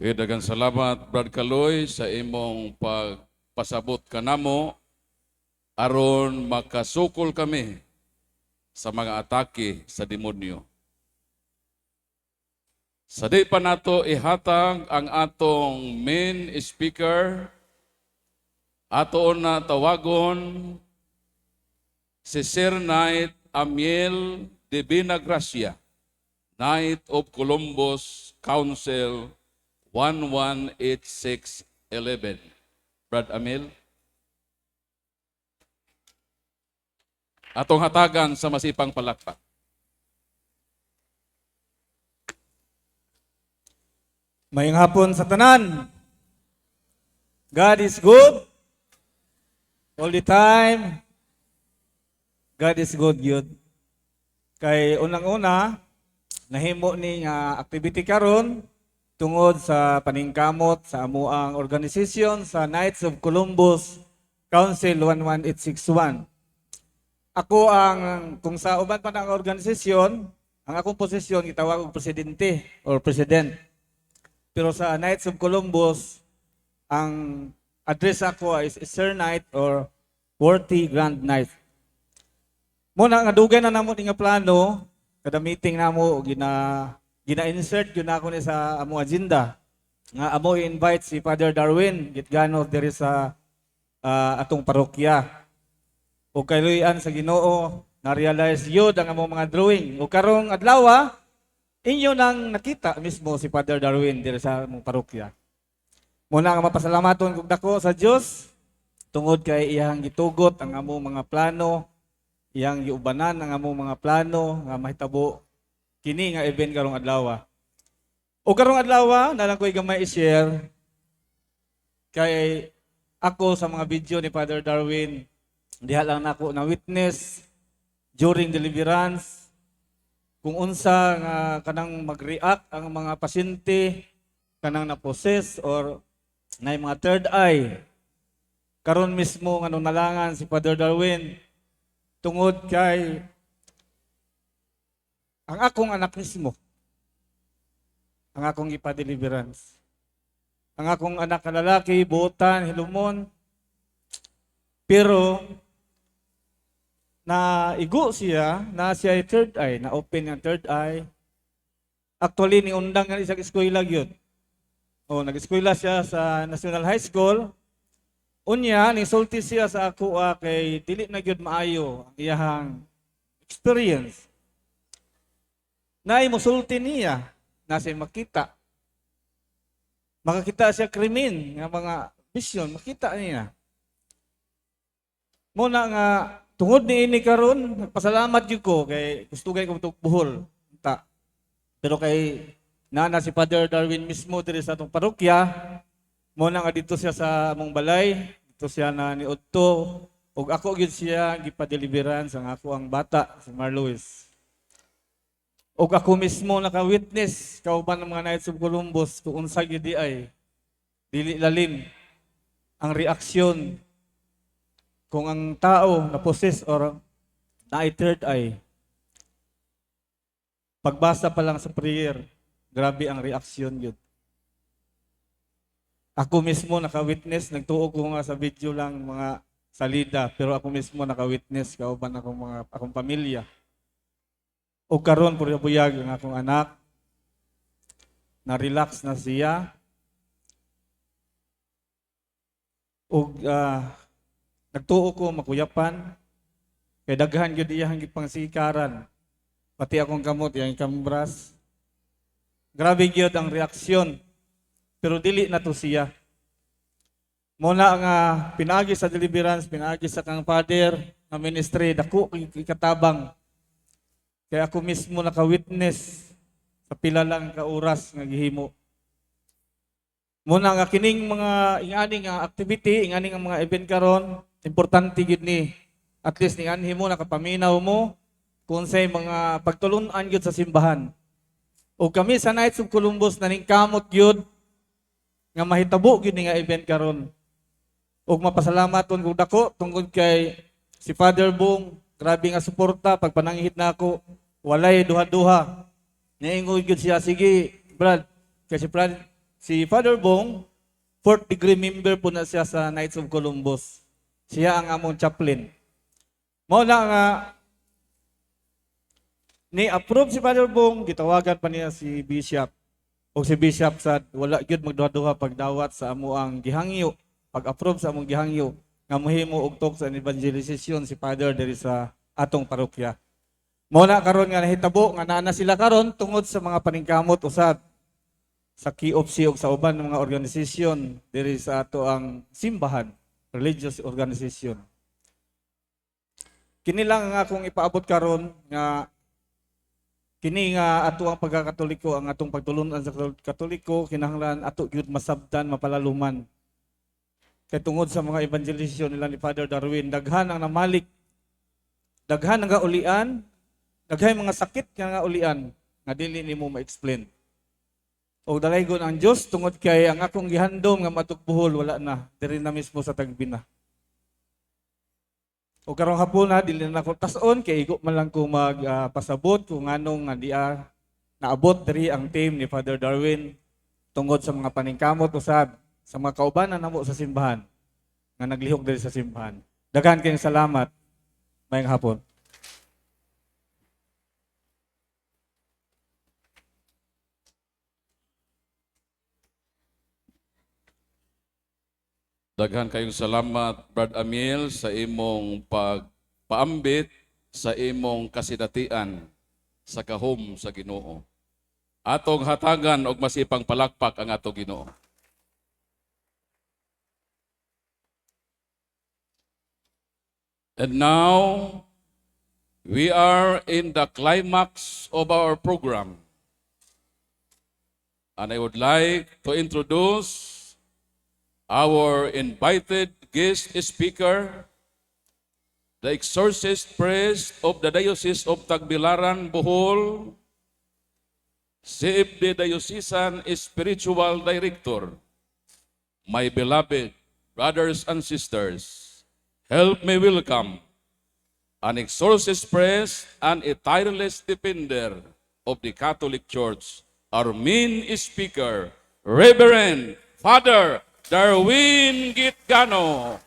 Kaya dagang salamat Brad Kaloy sa imong pagpasabot kanamo aron makasukol kami sa mga atake sa demonyo. Sa di pa nato ihatag ang atong main speaker, ato na tawagon si Sir Knight Amiel de Binagracia, Knight of Columbus Council 118611. Brad Amil. Atong hatagan sa masipang palakpak. Mayang hapon sa tanan. God is good. All the time. God is good, good. Kay unang-una, nahimo ni nga activity karon tungod sa paningkamot sa amuang organisasyon sa Knights of Columbus Council 11861. Ako ang kung sa uban pa ng organisasyon, ang akong posisyon gitawag og presidente or president. Pero sa Knights of Columbus, ang address ako is Sir Knight or Worthy Grand Knight. Muna nga dugay na namo nga plano kada meeting namo gina gina-insert yun ako ni sa amo agenda nga amo invite si Father Darwin gitgano diri sa ah, atong parokya. O kailuyan sa Ginoo na-realize yun ang among mga drawing. O karong adlaw inyo nang nakita mismo si Father Darwin diri sa among parokya. Muna nga mapasalamaton kog dako sa Dios tungod kay iyang gitugot ang among mga plano, iyang giubanan ang among mga plano nga mahitabo kini nga event karong adlaw. O karong adlaw na lang gamay i-share. Kay ako sa mga video ni Father Darwin diha lang nako na witness during deliverance. Kung unsa nga kanang mag-react ang mga pasyente kanang na-possess or na mga third eye. Karon mismo nga nalangan si Father Darwin tungod kay ang akong anak mismo. Ang akong ipa-deliverance. Ang akong anak na lalaki buotan hilumon. Pero na igo siya na siya ay third eye na open ang third eye. Actually ni undang nga isang eskwela gyud o nag-eskwela siya sa National High School. Unya ni sulti siya sa ako kay dili na gyud maayo ang iyahang experience na musulti niya na siya makita makakita siya krimen nga mga vision makita niya Muna nga tungod ni ini karon nagpasalamat gyud ko kay gusto kay ko buhol ta. Pero kay nana si Father Darwin mismo diri sa atong parokya muna nga dito siya sa among balay dito siya na ni Otto ug ako gyud siya gipadeliveran sa ako ang bata si Marlois. Ug ako mismo naka-witness kauban ng mga Knights of Columbus kung unsa gyud di ay dili lalim ang reaksyon kung ang tao na possess or na third eye, pagbasa pa lang sa prayer, grabe ang reaksyon yun. Ako mismo naka-witness, nagtuo ko nga sa video lang mga salida, pero ako mismo naka-witness, kauban akong mga akong pamilya. O karon puro buyag ang akong anak, na-relax na siya, o nagtuo ko makuyapan. Kay daghan gyud iyang gipangsikaran pati akong kamot iyang kambras. Grabe gyud ang reaksyon. Pero dili na to siya. Muna nga pinagi sa deliverance pinagi sa kang father nga ministry dako kay kay ako mismo naka-witness sa pila lang ka oras nga gihimo Muna nga kining mga ingani nga activity, ingani nga mga event karon, importante gid ni at least ni anhi mo nakapaminaw mo kung say mga pagtulunan gyud sa simbahan. O kami sa Knights of Columbus naning kamot gyud nga mahitabo gyud ni nga event karon. Ug mapasalamat kun dako tungod kay si Father Bong, grabe nga suporta pag panangihit na ako, walay duha-duha. Naingoy gyud siya sige, Brad, kay si Brad si Father Bong, fourth degree member po na siya sa Knights of Columbus. Siya ang among chaplain. Mao na nga ni approve si Father Bong, gitawagan pa niya si Bishop. O si Bishop sa wala gyud magduha-duha pagdawat sa amo ang gihangyo, pag-approve sa among gihangyo nga mohimo og talk sa evangelization si Father diri sa atong parokya. Mao na karon nga nahitabo nga naa na sila karon tungod sa mga paningkamot usab sa KOPC ug sa uban ng mga organisasyon diri sa ato ang simbahan, religious organization. Kini lang ang akong ipaabot karon nga kini nga ato ang pagkakatoliko ang atong pagtulunan sa katoliko kinahanglan ato gyud masabtan mapalaluman kay tungod sa mga evangelization nila ni Father Darwin daghan ang namalik. Daghan ang gaulian daghan mga sakit nga nga ulian nga dili nimo ma-explain. O dalaygon ang Dios tungod kay ang akong gihandom nga matugbuhol wala na. Diri na mismo sa tagbina o karong hapon na dili na ako tason kay igo man lang ko magpasabot kung anong nga diya naabot diri ang team ni Father Darwin tungod sa mga paningkamot usab sa mga kaubanan namo sa simbahan nga naglihok diri sa simbahan. Daghan kayong salamat. Mayang hapon. Daghan kayong salamat, Brad Amiel, sa imong pagpaambit sa imong kasidatian sa kahom sa Ginoo. Atong hatagan og masipang palakpak ang ato Ginoo. And now, we are in the climax of our program. And I would like to introduce our invited guest speaker, the exorcist priest of the Diocese of Tagbilaran, Bohol, CFD Diocesan Spiritual Director, my beloved brothers and sisters, help me welcome an exorcist priest and a tireless defender of the Catholic Church, our main speaker, Reverend Father Darwin Gitgano.